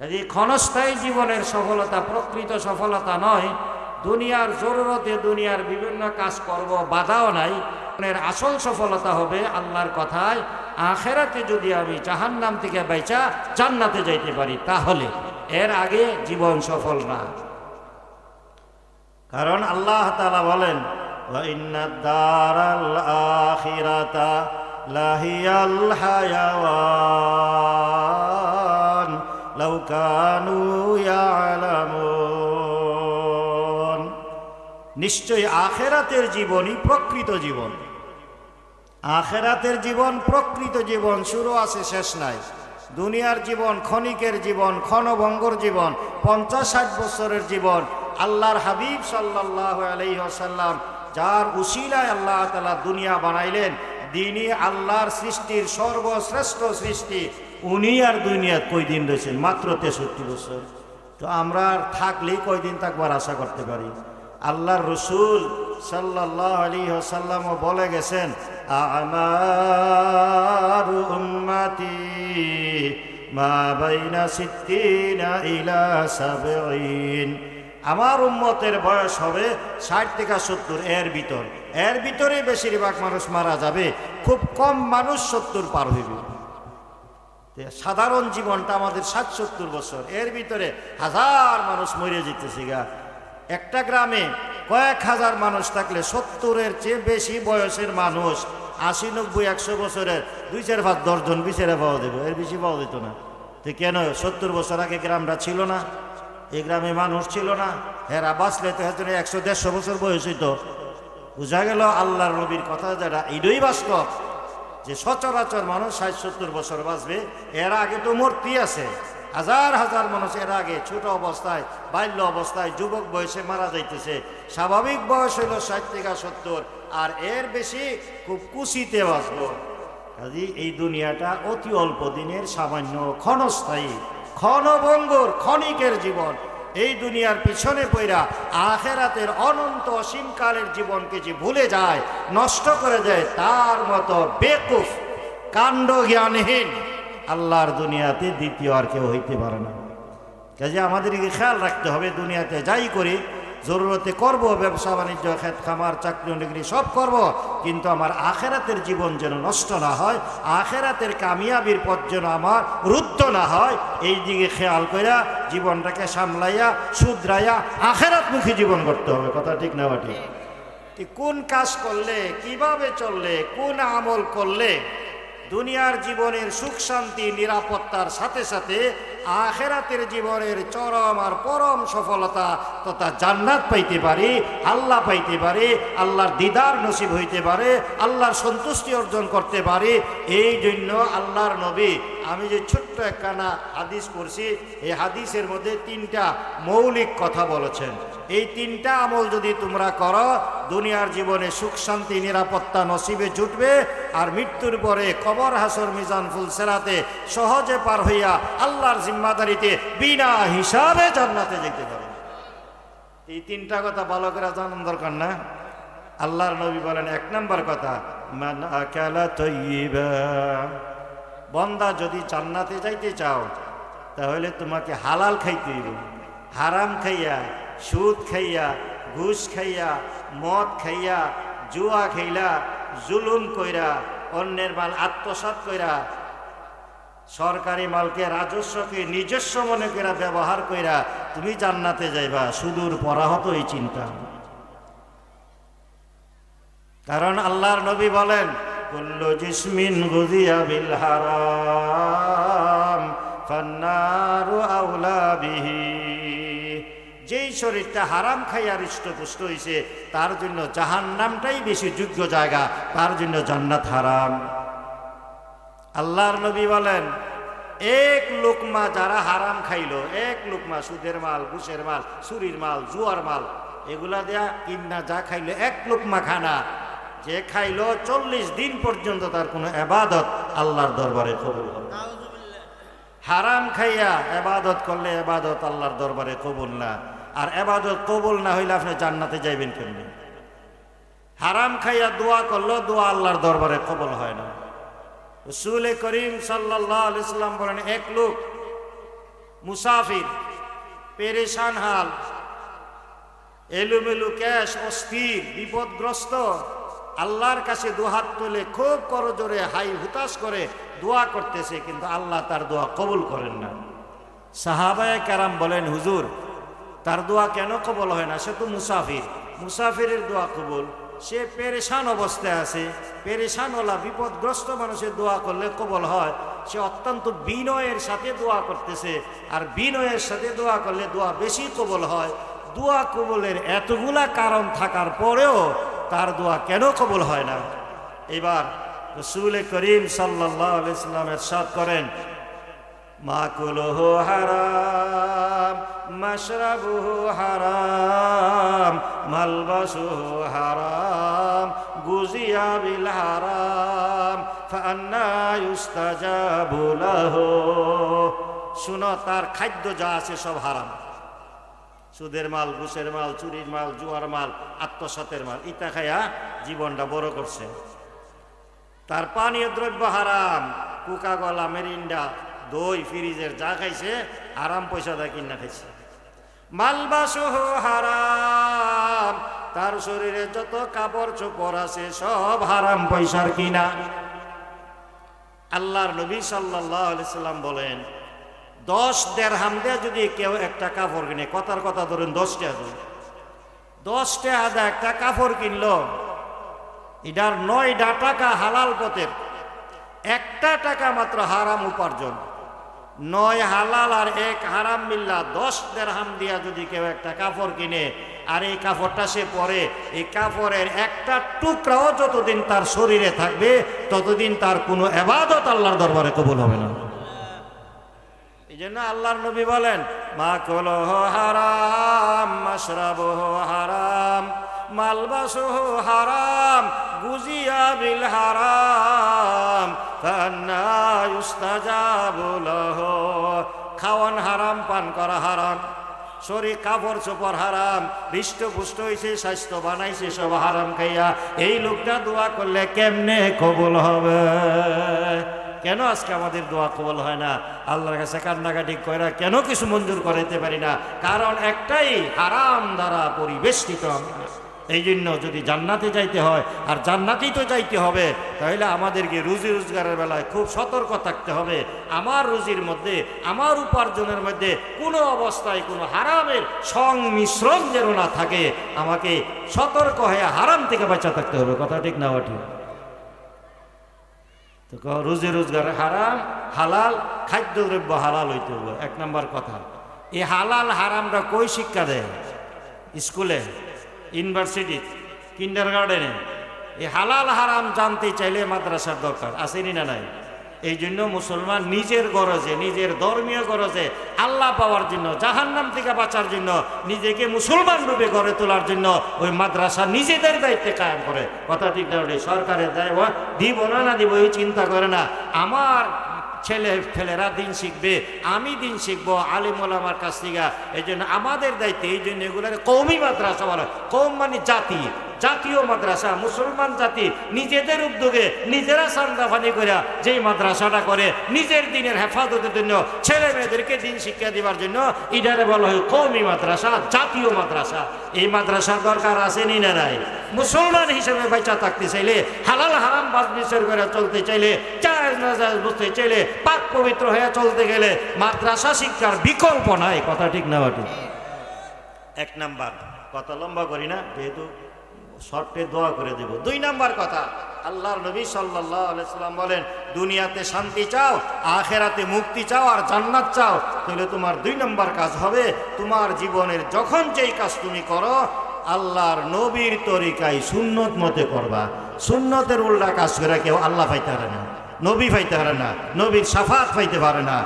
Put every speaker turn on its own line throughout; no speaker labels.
যদি ক্ষণস্থায়ী জীবনের সফলতা, প্রকৃত সফলতা নয়, দুনিয়ার জরুরতে দুনিয়ার বিভিন্ন কাজ করব, বাধাও নাই আসল সফলতা হবে আল্লাহর কথায়, আখেরাতে যদি আমি জাহান্নাম থেকে বেচা জান্নাতে যাইতে পারি, তাহলে এর আগে জীবন সফল না। কারণ আল্লাহ তালা বলেন লাহিয়াল হায়াওয়া। লাউ নিশ্চয়ই আখেরাতের জীবনই প্রকৃত জীবন। আখেরাতের জীবন, প্রকৃত জীবন, শুরু আছে, শেষ নাই। দুনিয়ার জীবন, ক্ষণিকের জীবন, ক্ষণভঙ্গর জীবন, পঞ্চাশ ষাট বছরের জীবন, আল্লাহর হাবিব সাল্লাহ আলহ্লাম যার উশিলায় আল্লাহ তালা দুনিয়া বানাইলেন দিনই আল্লাহর সৃষ্টির সর্বশ্রেষ্ঠ সৃষ্টি উনি আর দুনিয়ার কয়দিন রয়েছেন? মাত্র তেষট্টি বছর। তো আমরা আর থাকলেই কয়দিন থাকবার আশা করতে পারি। আল্লাহর রসুল সাল্লাহ আলী সাল্লামও বলে গেছেন, আমার উম্মতি মা বাইনা সিদ্দিনা ইলা সাবঈন। আমার উম্মতের বয়স হবে ষাট থেকে সত্তর, এর ভিতর। এর ভিতরে বেশিরভাগ মানুষ মারা যাবে, খুব কম মানুষ সত্তর পার হইবে। সাধারণ জীবনটা আমাদের ষাট সত্তর বছর। এর ভিতরে হাজার মানুষ মরে যেতেছে গা। একটা গ্রামে কয়েক হাজার মানুষ থাকলে সত্তরের চেয়ে বেশি বয়সের মানুষ আশি, নব্বই, একশো বছরের দুই চার পাঁচ দশজন বিচারে পাওয়া দেবে এর বেশি পাওয়া যেত না। তো কেন সত্তর বছর আগে গ্রামটা ছিল না? এই গ্রামে মানুষ ছিল না। হেরা বাঁচলে তো হেতনে একশো, দেড়শো বছর বয়স হইতো। বোঝা গেল আল্লাহর নবীর কথা যেটা, এটাই বাস্তব। যে সচরাচর মানুষ ষাট সত্তর বছর বাঁচবে, এর আগে তো মূর্তি আছে। হাজার হাজার মানুষ এর আগে ছোট অবস্থায়, বাল্য অবস্থায় যুবক বয়সে মারা যাইতেছে। স্বাভাবিক বয়স হইল ষাট থেকে সত্তর, আর এর বেশি খুব কুশিতে বাঁচব। কাজী এই দুনিয়াটা অতি অল্প দিনের সামান্য ক্ষণস্থায়ী, ক্ষণভঙ্গুর, ক্ষণিকের জীবন। এই দুনিয়ার পিছনে পইরা আখেরাতের অনন্ত অসীমকালের জীবনকে যে ভুলে যায়, নষ্ট করে দেয়, তার মতো বেকুফ কাণ্ড জ্ঞানহীন আল্লাহর দুনিয়াতে দ্বিতীয় আর কেউ হইতে পারে না। কাজে আমাদেরকে খেয়াল রাখতে হবে, দুনিয়াতে যাই করি জরুরতে করব, ব্যবসা বাণিজ্য, খেত খামার, চাকরি, ডিগ্রি, সব করব, কিন্তু আমার আখেরাতের জীবন যেন নষ্ট না হয়, আখেরাতের কামিয়াবির পথ যেন আমার রুদ্ধ না হয়, এই দিকে খেয়াল কইরা জীবনটাকে সামলাইয়া, শুধরাইয়া আখেরাতমুখী জীবন করতে হবে, কথা ঠিক না বাটি? কোন কাজ করলে, কীভাবে চললে, কোন আমল করলে, দুনিয়ার জীবনের সুখ শান্তি, নিরাপত্তার সাথে সাথে আখেরাতের জীবনের চরম আর পরম সফলতা তথা জান্নাত পাইতে পারি, আল্লাহ পাইতে পারি, আল্লাহর দিদার নসিব হইতে পারে, আল্লাহর সন্তুষ্টি অর্জন করতে পারি, এই জন্য আল্লাহর নবী, আমি যে ছোট্ট একখানা হাদিস করছি এই হাদিসের মধ্যে তিনটা মৌলিক কথা বলেছেন। এই তিনটা আমল যদি তোমরা করো দুনিয়ার জীবনে সুখ, শান্তি, নিরাপত্তা নসিবে জুটবে আর মৃত্যুর পরে কবর, হাসর, মিজান, ফুল সেরাতে সহজে পার হইয়া আল্লাহর জিম্মাদারিতে বিনা হিসাবে জান্নাতে যেতে পারে। এই তিনটা কথা ভালো করে জানান দরকার না? আল্লাহর নবী বলেন, এক নম্বর কথা বন্দা যদি জান্নাতে যাইতে চাও, তাহলে তোমাকে হালাল খাইতে হারাম খাইয়া, সুদ খাইয়া, ঘুষ খাইয়া মদ খাইয়া, জুয়া খাইলা, জুলুম কইরা, অন্যের মাল আত্মসাত কইরা, সরকারি মালকে রাজস্বকে নিজস্ব মনে করে ব্যবহার কইরা তুমি জান্নাতে যাইবা। সুদূর পরাহত এই চিন্তা। কারণ আল্লাহর নবী বলেন, কুল্লু জিসমিন গুজিয়া বিল হারাম, ফান্নারু আউলা বিহি। যেই শরীরটা হারাম খাইয়া হৃষ্টপুষ্ট হয়েছে তার জন্য জাহান নামটাই বেশি যোগ্য জায়গা তার জন্য জান্নাত হারাম। আল্লাহর নবী বলেন এক লোকমা যারা হারাম খাইলো এক লোকমা সুদের মাল ঘুষের মাল চুরির মাল জুয়ার মাল এগুলা দেয়া কিন্না যা খাইলো এক লোকমা খানা। যে খাইলো চল্লিশ দিন পর্যন্ত তার কোনো এবাদত আল্লাহর দরবারে কবুল হবে হারাম খাইয়া এবাদত করলে এবাদত আল্লাহর দরবারে কবুল না। আর এবাদত কবুল না হইলে আপনি জান্নাতে যাইবেন কেমনি? হারাম খাইয়া দোয়া করল দোয়া আল্লাহর দরবারে কবল হয় না। রসুল করিম সাল্লাহ ইসলাম বলেন, এক লোক মুসাফির, পেরেশান হাল, এলোমেলো ক্যাশ, অস্থির, বিপদগ্রস্ত, আল্লাহর কাছে দুহাত তুলে খুব করজোরে, হাই হুতাশ করে দোয়া করতেছে, কিন্তু আল্লাহ তার দোয়া কবুল করেন না। সাহাবায় কারাম বলেন, হুজুর তার দোয়া কেন কবল হয় না? সে তো মুসাফির। মুসাফিরের দোয়া কবুল। সে পেরেশান অবস্থায় আছে। পেরেশান ওলা বিপদগ্রস্ত মানুষের দোয়া করলে কবল হয়। সে অত্যন্ত বিনয়ের সাথে দোয়া করতেছে। আর বিনয়ের সাথে দোয়া করলে দোয়া বেশি কবল হয়। দোয়া কবলের এতগুলা কারণ থাকার পরেও তার দোয়া কেন কবল হয় না? এবার রসুল করিম সাল্লাহ ইসলামের সাথ করেন মাকুলহু হারাম, মাশরাবুহু হারাম, মালবাসুহু হারাম, গুজিয়া বিল হারাম ফান্না ইউস্তাজাবু লাহু। শুনো, তার খাদ্য যা আছে সব হারাম। সুদের মাল, ঘুষের মাল, চুরির মাল, জুয়ার মাল, আত্মসাতের মাল, ইটা খায়া জীবনটা বড় করছে। তার পানীয় দ্রব্য হারাম কোকা গলা মেরিন্ডা দই ফ্রিজের যা খাইছে, হারাম পয়সা দা কিনা খাইছে। মালবাসহ হারাম, তার শরীরে যত কাপড় চোপড় আছে, সব হারাম পয়সার কিনা। আল্লাহর নবী সাল্লাম বলেন, দশ দেড় হাম দিয়ে যদি কেউ একটা কাপড় কিনে, কথার কথা ধরুন দশটা দিন দশটা আদা একটা কাপড় কিনল, এটার নয়টা টাকা হালাল পথের, একটা টাকা মাত্র হারাম উপার্জন। নয় হালাল আর এক হারাম মিল্লা দশ দেড়হাম দিয়া যদি কেউ একটা কাপড় কিনে, আর এই কাপড়টা সে পরে, এই কাপড়ের একটা টুকরাও যতদিন তার শরীরে থাকবে, ততদিন তার কোনো এবাদত আল্লাহর দরবারে কবুল হবে না। এই জন্য আল্লাহর নবী বলেন, মা কলহ হারাম মাসরাবহ হারাম, মালবাসহ হারাম, গুজিয়া বিল হারাম খাওয়ান হারাম, পান করা হারাম। শরীর কাপড় চোপড় হারাম হৃষ্ট পুষ্ট হয়েছে স্বাস্থ্য বানাইছে, সব হারাম খাইয়া। এই লোকটা দোয়া করলে কেমনে কবুল হবে? কেন আজকে আমাদের দোয়া কবল হয় না? আল্লাহর কাছে কান্নাকাটি করা কেন কিছু মঞ্জুর করাইতে পারি না? কারণ একটাই, হারাম দ্বারা পরিবেষ্টিত আমরা এই জন্য যদি জান্নাতে যাইতে হয়, আর জান্নাতেই তো যাইতে হবে, তাহলে আমাদেরকে রুজি রোজগারের বেলায় খুব সতর্ক থাকতে হবে। আমার রুজির মধ্যে, আমার উপার্জনের মধ্যে কোনো অবস্থায়, কোনো হারামের সংমিশ্রণ যেন না থাকে, আমাকে সতর্ক হয়ে হারাম থেকে বাঁচা থাকতে হবে। কথা ঠিক না ঠিক? তো রুজি রোজগার হারাম, হালাল, খাদ্যদ্রব্য হালাল হইতে হবে। এক নম্বর কথা এই হালাল হারামটা কই শিক্ষা দেয়? স্কুলে? ইউনিভার্সিটি কিন্ডার গার্ডেনে এই হালাল হারাম জানতে চাইলে মাদ্রাসার দরকার, আসেনি না নাই? এই জন্য মুসলমান নিজের গরজে, নিজের ধর্মীয় গরজে আল্লাহ পাওয়ার জন্য, জাহান্নাম থেকে বাঁচার জন্য, নিজেকে মুসলমান রূপে গড়ে তোলার জন্য ওই মাদ্রাসা নিজেদের দায়িত্বে কায়েম করে। কথা ঠিক না সরকারের দায় দিব না না দিব, এই চিন্তা করে না। আমার ছেলে ছেলেরা দিন শিখবে, আমি দিন শিখব আলিমুল আমার কাছ থেকে। এই জন্য আমাদের দায়িত্বে, এই জন্য এগুলো কৌমি মাদ্রাসা বলা। কৌম মানে জাতি। জাতীয় মাদ্রাসা, মুসলমান জাতি নিজেদের উদ্যোগে নিজেরা সান্দাফানি করে যেই মাদ্রাসাটা করে, নিজের দিনের হেফাজতের জন্য, ছেলে মেয়েদেরকে দিন শিক্ষা দেওয়ার জন্য ইডারে বলা হয় কৌমি মাদ্রাসা, জাতীয় মাদ্রাসা। এই মাদ্রাসার দরকার আসেনি না নাই? মুসলমান হিসেবে বাঁচা থাকতে চাইলে, হালাল হারাম বাজ বিচার করে চলতে চাইলে, জায়েজ না জায়েজ বুঝতে চাইলে, পাক পবিত্র হয়ে চলতে গেলে মাদ্রাসা শিক্ষার বিকল্প নাই, কথা ঠিক না এক নাম্বার, কথা লম্বা করি না, যেহেতু শর্টে দোয়া করে দেব। দুই নাম্বার কথা, আল্লাহর নবী আলাইসাল্লাম বলেন, দুনিয়াতে শান্তি চাও, আখেরাতে মুক্তি চাও আর জান্নাত চাও, তাহলে তোমার দুই নাম্বার কাজ হবে, তোমার জীবনের যখন যেই কাজ তুমি করো, আল্লাহর নবীর তরিকায় সুন্নত মতে করবা। সুন্নতের উল্টা কাজ করে কেউ আল্লাহ পাইতে পারে না, নবী পাইতে পারে না, নবীর সাফাত পাইতে পারে না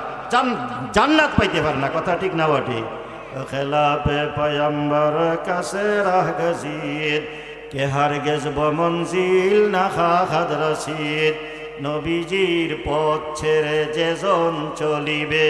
জান্নাত পাইতে পারে না, কথা ঠিক না বটে? খেলাপে পয়ম্বর কাছে রাহ গজিদ কে হার গেজব মঞ্জিল না খাদ রসিদ নবীজির পথ ছেড়ে যেজন চলিবে,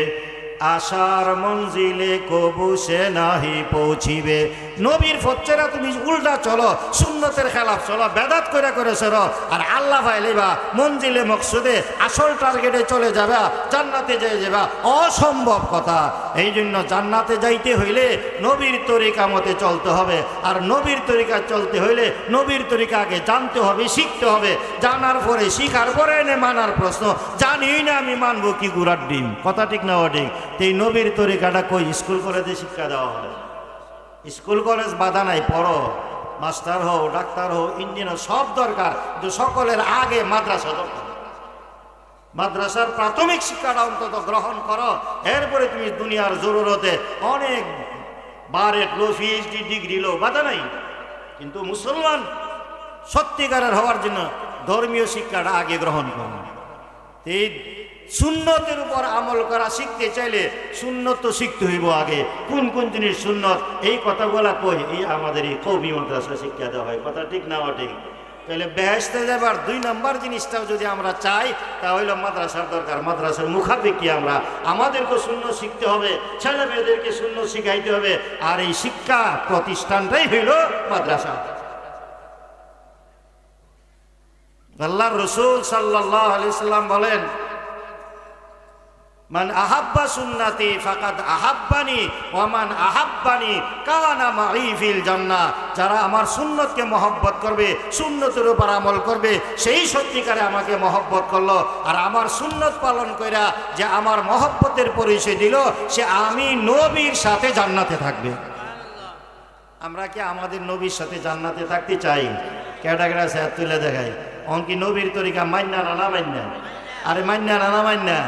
আশার মঞ্জিলে কবু সে নাহি পৌঁছিবে। নবীর ফচ্চেরা তুমি উল্টা চলো, সুন্নতের খেলাফ চলো, বেদাত করে করে চলো, আর আল্লাহ ভাইলেবা মঞ্জিলে মকসুদে আসল টার্গেটে চলে যাবা, জান্নাতে যেয়ে যাবা। অসম্ভব কথা। এই জন্য জান্নাতে যাইতে হইলে নবীর তরিকা মতে চলতে হবে। আর নবীর তরিকা চলতে হইলে নবীর তরিকা আগে জানতে হবে, শিখতে হবে। জানার পরে শিখার পরে এনে মানার প্রশ্ন, জানি না আমি মানবো কি গুড়ার ডিম। কথা ঠিক না ঠিক এই নবীর তরিকাটা কই? স্কুল কলেজে শিক্ষা দেওয়া হয় স্কুল কলেজ বাধা নাই, পড়ো। মাস্টার হও, ডাক্তার হও, ইঞ্জিনিয়ার, সব দরকার। কিন্তু সকলের আগে মাদ্রাসা দরকার। মাদ্রাসার প্রাথমিক শিক্ষাটা অন্তত গ্রহণ করো। এরপরে তুমি দুনিয়ার জরুরতে অনেক বারেট লো পিএইচডি ডিগ্রি লো, বাধা নাই। কিন্তু মুসলমান সত্যিকারের হওয়ার জন্য ধর্মীয় শিক্ষাটা আগে গ্রহণ করো। এই সুন্নতের উপর আমল করা শিখতে চাইলে সুন্নত তো শিখতে হইব আগে। কোন কোন জিনিস সুন্নত? এই কথাগুলা কই? এই আমাদের এই কবি মাদ্রাসা শিক্ষা দেওয়া হয়। কথা ঠিক না ঠিক? তাহলে বেহেস্তে যাবার দুই নম্বর জিনিসটাও যদি আমরা চাই, তা হইল মাদ্রাসার দরকার। মাদ্রাসার মুখাপেক্ষি আমরা? আমাদেরকে শূন্য শিখতে হবে ছেলে মেয়েদেরকে শূন্য শিখাইতে হবে, আর এই শিক্ষা প্রতিষ্ঠানটাই হইল মাদ্রাসা। আল্লাহ রসুল সাল্লাহ আলি সাল্লাম বলেন মান আহাব্বা সুন্নাতি ফাকাদ আহাব্বানি ওয়ামান আহাব্বানি কানা মাই ফিল জান্নাহ। যারা আমার সুন্নতকে মহব্বত করবে, সুন্নতের উপর আমল করবে, সেই সত্যিকারে আমাকে মহব্বত করল। আর আমার সুন্নত পালন কইরা যে আমার মহব্বতের পরিচয় দিল, সে আমি নবীর সাথে জান্নাতে থাকবে। আমরা কি আমাদের নবীর সাথে জান্নাতে থাকতে চাই? কেটা স্যার তুলে দেখাই। অঙ্কি নবীর তরিকা মান্না না না আরে মান্না না না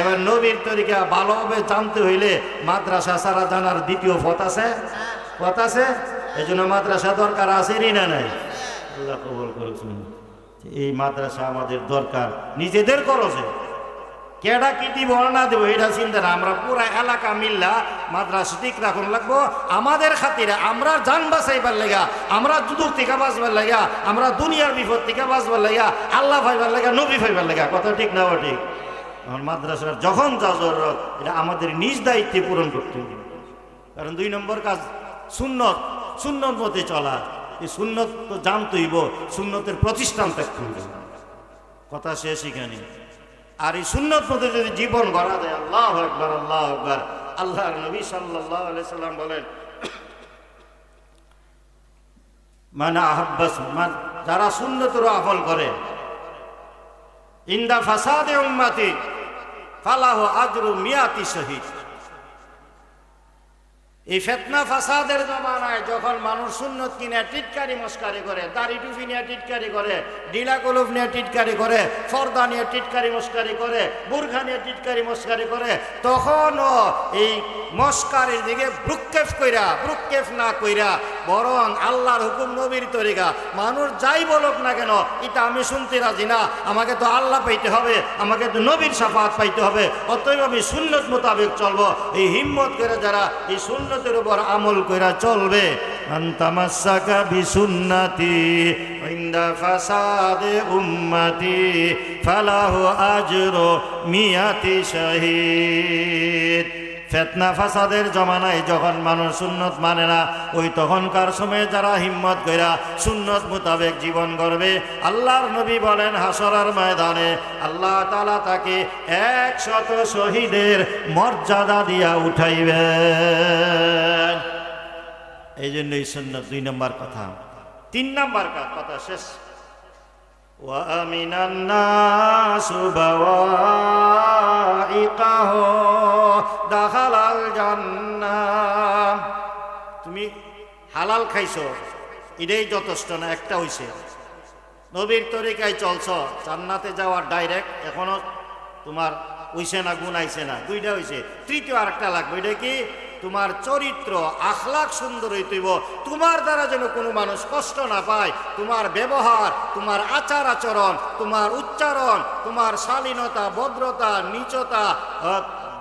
এবার নবীর তরিকা ভালোভাবে জানতে হইলে মাদ্রাসা সারা জানার দ্বিতীয় পথ আছে? পথ আছে? এই জন্য মাদ্রাসা দরকার আছে না নাই? আল্লাহ কবল করেছেন এই মাদ্রাসা আমাদের দরকার। নিজেদের খরচে। কেডা কি দিব না দেবো এটা চিন্তা না। আমরা পুরা এলাকা মিল্লা মাদ্রাসা ঠিক রাখুন লাগবো। আমাদের খাতিরে আমরা যান বাঁচাইবার লাগা আমরা দুদুর থেকে বাঁচবার লাগা আমরা দুনিয়ার বিপদ থেকে বাঁচবার লাগা আল্লাহ ভাইবার লাগা নবী ভাইবার লাগা। কথা ঠিক না ঠিক? আমার মাদ্রাসার যখন যা জরুরত, এটা আমাদের নিজ দায়িত্বে পূরণ করতে হবে। কারণ দুই নম্বর কাজ সুন্নত। সুন্নত মতে চলা। এই সুন্নত তো জানতইব, সুন্নতের প্রতিষ্ঠান থাকতে হবে। কথা শেষ এখানে। আর এই সুন্নত মতে যদি জীবন গড়া দেয় আল্লাহ একবার আল্লাহ একবার আল্লাহর নবী সাল্লাহ সাল্লাম বলেন মানে আহাব্বাস মান- যারা সুন্নতের আমল করে ইন্দা ফাসাদে উম্মাতি, ফালাহ আজরু মিয়াতি শহীদ। এই ফেতনা ফাসাদের জমানায় যখন মানুষ সুন্নত কিনে টিটকারি মস্কারি করে, দাড়ি টুপি নিয়ে টিটকারি করে, ডিলা কলুপ নিয়ে টিটকারি করে, ফর্দা নিয়ে টিটকারি মস্কারি করে, বুর্খা নিয়ে টিটকারি মস্কারি করে, তখনও এই মস্কারির দিকে ভ্রুক্ষেপ কইরা, ভ্রুক্ষেপ না কইরা বরং আল্লাহর হুকুম নবীর তরিকা। মানুষ যাই বলুক না কেন, এটা আমি শুনতে রাজি না। আমাকে তো আল্লাহ পাইতে হবে, আমাকে তো নবীর সাফাত পাইতে হবে। অতএব আমি সুন্নত মোতাবেক চলবো। এই হিম্মত করে যারা এই সুন্নতের উপর আমল করে চলবে। ফালাহু আজরু মিয়াতি শহীদ। ফেতনা ফাসাদের জমানায় যখন মানুষ সুন্নত মানে না, ওই তখনকার সময়ে যারা হিম্মত কইরা সুন্নত মোতাবেক জীবন করবে আল্লাহর নবী বলেন হাসরার ময়দানে, আল্লাহ তালা তাকে একশত শহীদের মর্যাদা দিয়া উঠাইবেন। এই জন্য এই সুন্নত দুই নম্বর কথা। তিন নম্বর কথা শেষ। ومن الناس بوائقه دخل الجنة তুমি হালাল খাইছো এটাই যথেষ্ট না একটা হইছে নবীর তরিকায় চলছ জান্নাতে যাওয়ার ডাইরেক্ট এখনো তোমার হইছে না গুণ আইছে না দুইটা হইছে তৃতীয় আরেকটা লাগবে এটা কি তোমার চরিত্র আখলাক সুন্দর হইতেইব তোমার দ্বারা যেন কোনো মানুষ কষ্ট না পায়। তোমার ব্যবহার, তোমার আচার আচরণ, তোমার উচ্চারণ, তোমার শালীনতা, ভদ্রতা, নিচতা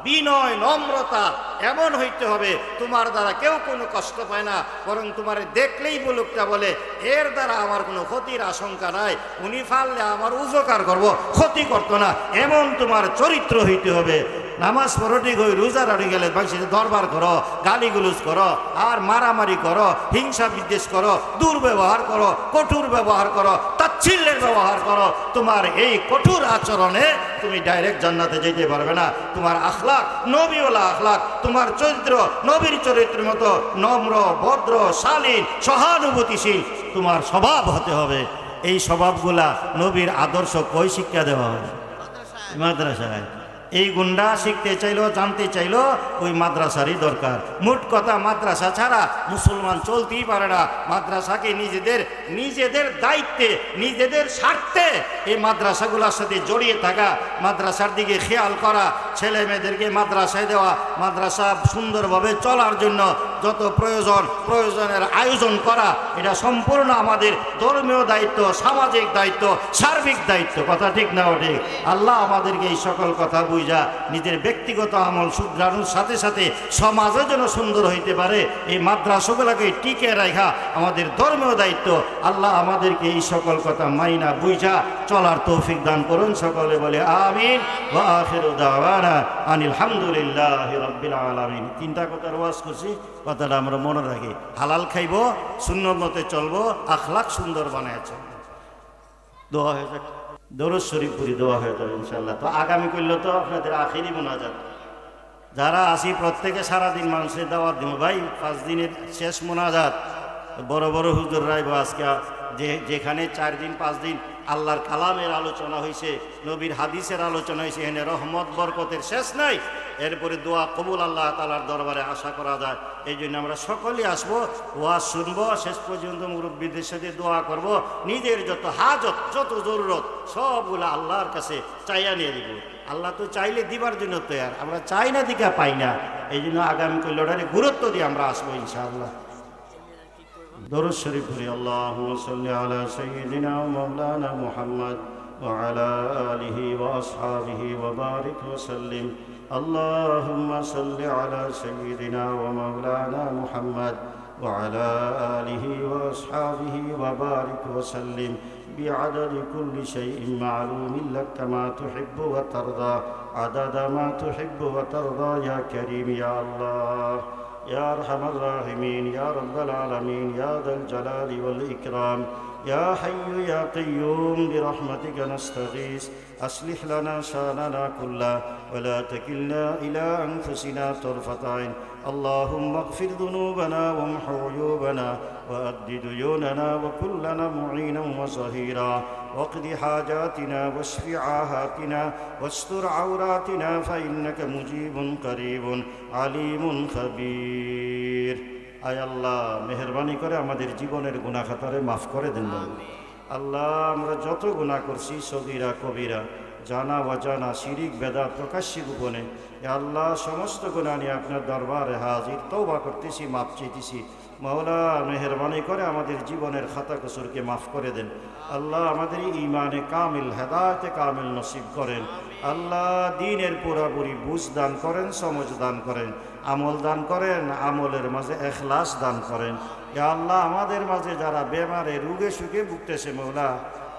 বিনয়, নম্রতা, এমন হইতে হবে। তোমার দ্বারা কেউ কোনো কষ্ট পায় না, বরং তোমার দেখলেই বলুকটা বলে, এর দ্বারা আমার কোনো ক্ষতির আশঙ্কা নাই। উনি ফাললে আমার উপকার করব, ক্ষতি করতো না। এমন তোমার চরিত্র হইতে হবে। নামাজ পড়ো, ঠিক হই রোজা রাড়ি গেলে বাংলাদেশে দরবার করো, গালিগুলুজ করো, আর মারামারি করো, হিংসা বিদ্বেষ করো, দুর্ব্যবহার করো, কঠোর ব্যবহার করো, তাচ্ছিল্যের ব্যবহার করো, তোমার এই কঠোর আচরণে তুমি ডাইরেক্ট জান্নাতে যেতে পারবে না। তোমার আখলাক, নবীওয়ালা আখলাক, তোমার চরিত্র, নবীর চরিত্রের মতো নম্র, ভদ্র, শালীন, সহানুভূতিশীল তোমার স্বভাব হতে হবে। এই স্বভাবগুলা নবীর আদর্শ কই শিক্ষা দেওয়া হয় মাদ্রাসায়। এই গুন্ডা শিখতে চাইলো, জানতে চাইলো, ওই মাদ্রাসারই দরকার। মোট কথা, মাদ্রাসা ছাড়া মুসলমান চলতেই পারে না। মাদ্রাসাকে নিজেদের নিজেদের দায়িত্বে, নিজেদের স্বার্থে এই মাদ্রাসাগুলোর সাথে জড়িয়ে থাকা, মাদ্রাসার দিকে খেয়াল করা ছেলে মেয়েদেরকে মাদ্রাসায় দেওয়া, মাদ্রাসা সুন্দরভাবে চলার জন্য যত প্রয়োজন, প্রয়োজনের আয়োজন করা, এটা সম্পূর্ণ আমাদের ধর্মীয় দায়িত্ব, সামাজিক দায়িত্ব, সার্বিক দায়িত্ব। কথা ঠিক না ঠিক? আল্লাহ আমাদেরকে এই সকল কথা বুঝা নিজের ব্যক্তিগত আমল শুধরানোর সাথে সাথে সমাজও যেন সুন্দর হইতে পারে। এই মাদ্রাসাগুলোকে টিকে রাখা আমাদের ধর্মীয় দায়িত্ব। আল্লাহ আমাদেরকে এই সকল কথা মাইনা বুঝা চলার তৌফিক দান করুন। সকলে বলে আমিন। রাব্বিল আলামিন। তিনটা কথার ওয়াজ করছি, কথাটা আমরা মনে রাখি। হালাল খাইব শূন্য মতে চলবো আখলাক সুন্দর বানাইছে দোয়া হয়ে যাক। দরজ শরীফ পুরি দোয়া হয়ে যাবে ইনশাল্লাহ তো আগামী করলে তো আপনাদের আখেরই মোনাজাত। যারা আসি প্রত্যেকে সারাদিন মানুষের দাওয়াত দিব। ভাই, পাঁচ দিনের শেষ মোনাজাত। বড় বড় হুজুর রাইব আজকে যে, যেখানে চার দিন, পাঁচ দিন আল্লাহর কালামের আলোচনা হয়েছে নবীর হাদিসের আলোচনা হয়েছে এখানে রহমত, বরকতের শেষ নাই। এরপরে দোয়া কবুল আল্লাহ তালার দরবারে আশা করা যায়। এই জন্য আমরা সকলেই আসব ওয়াজ শুনব, শেষ পর্যন্ত মুরব্বীদের সাথে দোয়া করব। নিজের যত হাজত, যত জরুরত, সবগুলো আল্লাহর কাছে চাইয়া নিয়ে দিব আল্লাহ তো চাইলে দিবার জন্য তৈয়ার, আমরা চাই না দিকা পাই না। এই জন্য আগামী লড়াইয়ে গুরুত্ব দিয়ে আমরা আসব ইনশাআল্লাহ। দরুদ শরীফ পড়ি, আল্লাহু আলা মাওলানা মুহাম্মদ ওয়া আলা আলিহি ওয়া আসহাবিহি ওয়া বারিক ওয়া সাল্লিম। اللهم صل على سيدنا ومولانا محمد وعلى آله وأصحابه وبارك وسلم بعدد كل شيء معلوم لك كما تحب وترضى عدد ما تحب وترضى يا كريم يا الله. يا أرحم الراحمين يا رب العالمين يا ذا الجلال والإكرام. يا حي يا قيوم برحمتك نستغيث. أصلح لنا شأننا كله ولا تكلنا إلى أنفسنا طرفة عين. اللهم اغفر ذنوبنا وامح عيوبنا وأد ديوننا وكلنا معينا وظهيرا واقض حاجاتنا واشف عاهاتنا واستر عوراتنا فإنك مجيب قريب عليم خبير. আয় আল্লাহ মেহরবানি করে আমাদের জীবনের গুণা খাতারে মাফ করে দেন আল্লাহ আমরা যত গুণা করছি সগিরা কবিরা জানা অজানা শিরিক বেদা প্রকাশ্যে গোপনে এ আল্লাহ সমস্ত গুণা নিয়ে আপনার দরবারে হাজির তৌবা করতেছি মাপ চাইতেছি। মাওলা মেহরবানি করে আমাদের জীবনের খাতা কসুরকে মাফ করে দেন। আল্লাহ আমাদের ইমানে কামিল হেদায়তে কামিল নসিব করেন। আল্লাহ দিনের পুরাপুরি বুঝ দান করেন, সমজ দান করেন, আমল দান করেন, আমলের মাঝে এখলাস দান করেন। ইয়া আল্লাহ, আমাদের মাঝে যারা বেমারে, রুগে সুখে ভুগতেছে মৌলা,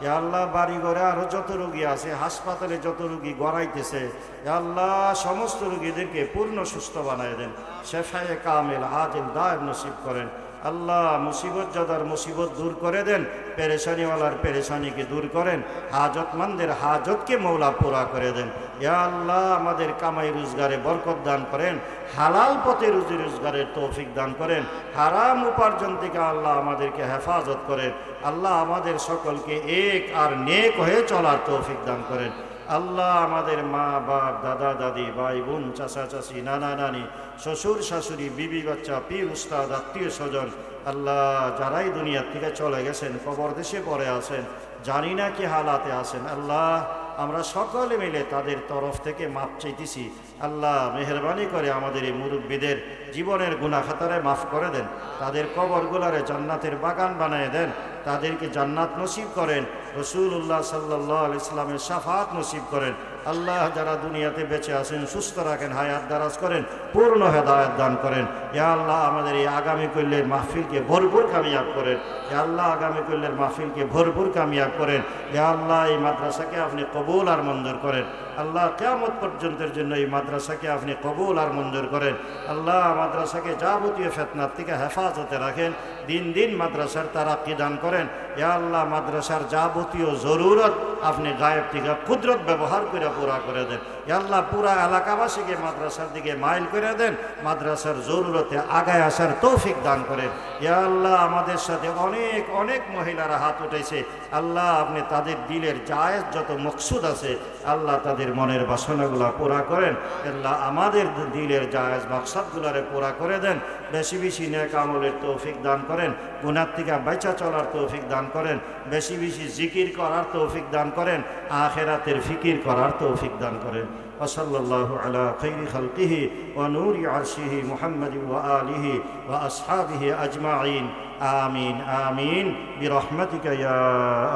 ইয়া আল্লাহ বাড়ি ঘরে আরও যত রুগী আছে, হাসপাতালে যত রুগী গড়াইতেছে, ইয়া আল্লাহ, সমস্ত রুগীদেরকে পূর্ণ সুস্থ বানায় দেন, শেফায়ে কামেল, আদিল দায় নসিব করেন। আল্লাহ মুসিবত যাদার মুসিবত দূর করে দেন, পেরেশানিওয়ালার পেরেশানিকে দূর করেন, হাজতমন্দের হাজতকে মৌলা পুরা করে দেন। ইয়া আল্লাহ, আমাদের কামাই রোজগারে বরকত দান করেন, হালাল পথে রুজি রোজগারের তৌফিক দান করেন, হারাম উপার্জন থেকে আল্লাহ আমাদেরকে হেফাজত করেন, আল্লাহ আমাদের সকলকে এক আর নেক হয়ে চলার তৌফিক দান করেন। আল্লাহ আমাদের মা, বাপ, দাদা, দাদি, ভাই, বোন, চাচা, চাচি, নানা, নানি, শ্বশুর, শাশুড়ি, বিবি, বাচ্চা, পীর, উস্তাদ, আত্মীয় স্বজন, আল্লাহ যারাই দুনিয়ার থেকে চলে গেছেন, কবর দেশে পড়ে আছেন, জানি না কি হালাতে আছেন, আল্লাহ আমরা সকলে মিলে তাদের তরফ থেকে মাপ চাইতেছি। আল্লাহ মেহরবানি করে আমাদের এই মুরব্বীদের জীবনের গুণাখাতারে মাফ করে দেন, তাদের কবরগুলারে জান্নাতের বাগান বানিয়ে দেন তাদেরকে জান্নাত নসিব করেন। রসুল্লাহ সাল্লাহ ইসলামের সাফাত নসিব করেন। আল্লাহ যারা দুনিয়াতে বেঁচে আছেন, সুস্থ রাখেন, হায়াত দারাজ করেন, পূর্ণ হেদায়ত দান করেন। ইয়া আল্লাহ, আমাদের এই আগামী কল্যের মাহফিলকে ভরপুর কামিয়াব করেন। ইয়া আল্লাহ, আগামী কল্যের মাহফিলকে ভরপুর কামিয়াব করেন। ইয়া আল্লাহ, এই মাদ্রাসাকে আপনি কবুল আর মঞ্জুর করেন। আল্লাহ, কেয়ামত পর্যন্তের জন্য এই মাদ্রাসাকে আপনি কবুল আর মঞ্জুর করেন। আল্লাহ, মাদ্রাসাকে যাবতীয় ফেতনার থেকে হেফাজতে রাখেন। দিন দিন মাদ্রাসার তারাক্কি দান করেন। আল্লাহ, মাদ্রাসার যাবতীয় জরুরত আপনি গায়েব থেকে কুদরত ব্যবহার করে পুরা করে দেন। আল্লাহ, পুরা এলাকাবাসীকে মাদ্রাসার দিকে মাইল করে দেন, মাদ্রাসার জরুরতে আগায় আসার তৌফিক দান করেন। আল্লাহ, আমাদের সাথে অনেক অনেক মহিলারা হাত উঠেছে। আল্লাহ, আপনি তাদের দিলের জায়েজ যত মকসুদ আছে, আল্লাহ তাদের মনের বাসনাগুলা পুরা করেন। আল্লাহ, আমাদের দিলের জায়েজ মাকসাদগুলারে পুরা করে দেন। বেশি বেশি নেক আমলের তৌফিক দান করেন। গুনার থেকে বাইচা চলার তৌফিক দান করেন বেশি বেশি জিকির করার তৌফিক দান করেন আখেরাতের ফিকির করার তৌফিক দান করেন وصلى الله على خير خلقه ونور عرشه محمد وآله وأصحابه أجمعين آمين آمين برحمتك يا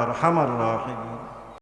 أرحم الراحمين